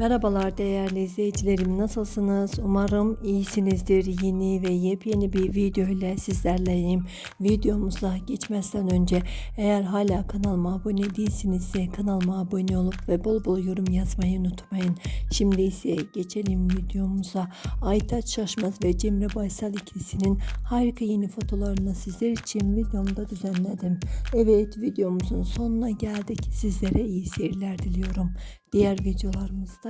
Merhabalar değerli izleyicilerim nasılsınız? Umarım iyisinizdir. Yeni ve yepyeni bir video ile sizlerleyim. Videomuza geçmezden önce eğer hala kanalıma abone değilsinizse kanalıma abone olup ve bol bol yorum yazmayı unutmayın. Şimdi ise geçelim videomuza. Aytaç Şaşmaz ve Cemre Baysal ikilisinin harika yeni fotolarını sizler için videomda düzenledim. Evet videomuzun sonuna geldik. Sizlere iyi seyirler diliyorum. Diğer videolarımızda